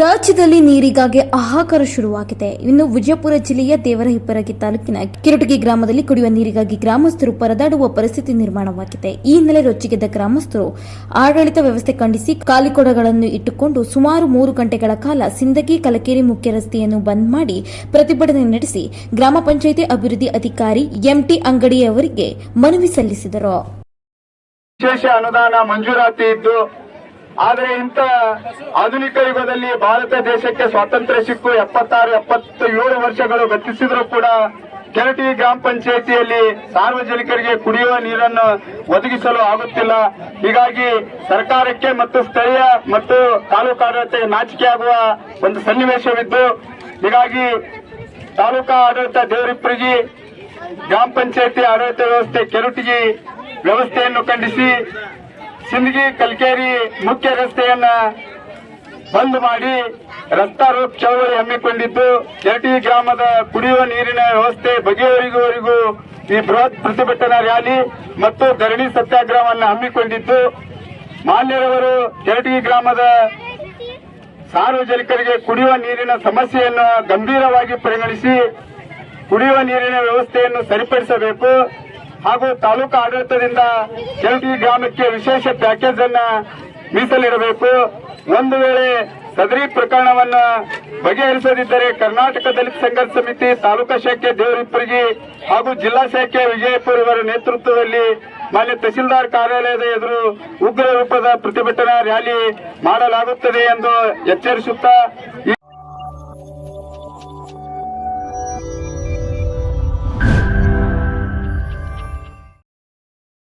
ರಾಜ್ಯದಲ್ಲಿ ನೀರಿಗಾಗಿ ಹಾಹಾಕಾರ ಶುರುವಾಗಿದೆ. ಇನ್ನು ವಿಜಯಪುರ ಜಿಲ್ಲೆಯ ದೇವರಹಿಪ್ಪರಗಿ ತಾಲೂಕಿನ ಕಿರುಟಗಿ ಗ್ರಾಮದಲ್ಲಿ ಕುಡಿಯುವ ನೀರಿಗಾಗಿ ಗ್ರಾಮಸ್ಥರು ಪರದಾಡುವ ಪರಿಸ್ಥಿತಿ ನಿರ್ಮಾಣವಾಗಿದೆ. ಈ ಹಿನ್ನೆಲೆ ರೊಚ್ಚಿಗೆದ್ದ ಗ್ರಾಮಸ್ಥರು ಆಡಳಿತ ವ್ಯವಸ್ಥೆ ಖಂಡಿಸಿ ಕಾಲಿಕೊಡಗಳನ್ನು ಇಟ್ಟುಕೊಂಡು ಸುಮಾರು ಮೂರು ಗಂಟೆಗಳ ಕಾಲ ಸಿಂದಗಿ, ಕಲಕೇರಿ ಮುಖ್ಯ ರಸ್ತೆಯನ್ನು ಬಂದ್ ಮಾಡಿ ಪ್ರತಿಭಟನೆ ನಡೆಸಿ ಗ್ರಾಮ ಪಂಚಾಯಿತಿ ಅಭಿವೃದ್ಧಿ ಅಧಿಕಾರಿ ಎಂಟಿ ಅಂಗಡಿಯವರಿಗೆ ಮನವಿ ಸಲ್ಲಿಸಿದರು. ವಿಶೇಷ ಅನುದಾನ ಮಂಜೂರಾತಿ ಇದ್ದು ಆದರೆ ಇಂಥ ಆಧುನಿಕ ಯುಗದಲ್ಲಿ ಭಾರತ ದೇಶಕ್ಕೆ ಸ್ವಾತಂತ್ರ್ಯ ಸಿಕ್ಕು ಎಪ್ಪತ್ತಾರು ಎಪ್ಪತ್ತೇಳು ವರ್ಷಗಳು ಗತಿಸಿದರೂ ಕೂಡ ಕೆರಟಿ ಗ್ರಾಮ ಪಂಚಾಯಿತಿಯಲ್ಲಿ ಸಾರ್ವಜನಿಕರಿಗೆ ಕುಡಿಯುವ ನೀರನ್ನು ಒದಗಿಸಲು ಆಗುತ್ತಿಲ್ಲ. ಹೀಗಾಗಿ ಸರ್ಕಾರಕ್ಕೆ ಮತ್ತು ಸ್ಥಳೀಯ ಮತ್ತು ತಾಲೂಕು ಆಡಳಿತಕ್ಕೆ ನಾಚಿಕೆಯಾಗುವ ಒಂದು ಸನ್ನಿವೇಶವಿದ್ದು, ಹೀಗಾಗಿ ತಾಲೂಕಾ ಆಡಳಿತ ದೇವರಿಪ್ಪರಿಗೆ ಗ್ರಾಮ ಪಂಚಾಯತಿ ಆಡಳಿತ ವ್ಯವಸ್ಥೆ ಕೆರಟಿಗಿ ವ್ಯವಸ್ಥೆಯನ್ನು ಖಂಡಿಸಿ ಸಿಂದಗಿ ಕಲ್ಕೇರಿ ಮುಖ್ಯ ರಸ್ತೆಯನ್ನ ಬಂದ್ ಮಾಡಿ ರಸ್ತಾ ರೋಪ್ ಚಳವಳಿ ಹಮ್ಮಿಕೊಂಡಿದ್ದು. ಕೆರಟಿ ಗ್ರಾಮದ ಕುಡಿಯುವ ನೀರಿನ ವ್ಯವಸ್ಥೆ ಬಗೆಯವರಿಗೂವರೆಗೂ ಈ ಬೃಹತ್ ಪ್ರತಿಭಟನಾ ರ್ಯಾಲಿ ಮತ್ತು ಧರಣಿ ಸತ್ಯಾಗ್ರಹವನ್ನು ಹಮ್ಮಿಕೊಂಡಿದ್ದು. ಮಾನ್ಯರವರು ಕೆರಟಿ ಗ್ರಾಮದ ಸಾರ್ವಜನಿಕರಿಗೆ ಕುಡಿಯುವ ನೀರಿನ ಸಮಸ್ಯೆಯನ್ನು ಗಂಭೀರವಾಗಿ ಪರಿಗಣಿಸಿ ಕುಡಿಯುವ ನೀರಿನ ವ್ಯವಸ್ಥೆಯನ್ನು ಸರಿಪಡಿಸಬೇಕು. ಹಾಗೂ ತಾಲೂಕು ಆಡಳಿತದಿಂದ ಕೆಳಟಿ ಗ್ರಾಮಕ್ಕೆ ವಿಶೇಷ ಪ್ಯಾಕೇಜ್ ಅನ್ನ ಮೀಸಲಿಡಬೇಕು. ಒಂದು ವೇಳೆ ಸದರಿ ಪ್ರಕರಣವನ್ನ ಬಗೆಹರಿಸದಿದ್ದರೆ ಕರ್ನಾಟಕ ದಲಿತ ಸಂಘರ್ಷ ಸಮಿತಿ, ತಾಲೂಕಾ ಶಾಖೆ ದೇವರಿಪ್ಪರಿಗೆ ಹಾಗೂ ಜಿಲ್ಲಾ ಶಾಖೆ ವಿಜಯಪುರ ಇವರ ನೇತೃತ್ವದಲ್ಲಿ ಮಾನ್ಯ ತಹಸೀಲ್ದಾರ್ ಕಾರ್ಯಾಲಯದ ಎದುರು ಉಗ್ರ ರೂಪದ ಪ್ರತಿಭಟನಾ ರ್ಯಾಲಿ ಮಾಡಲಾಗುತ್ತದೆ ಎಂದು ಎಚ್ಚರಿಸುತ್ತಾ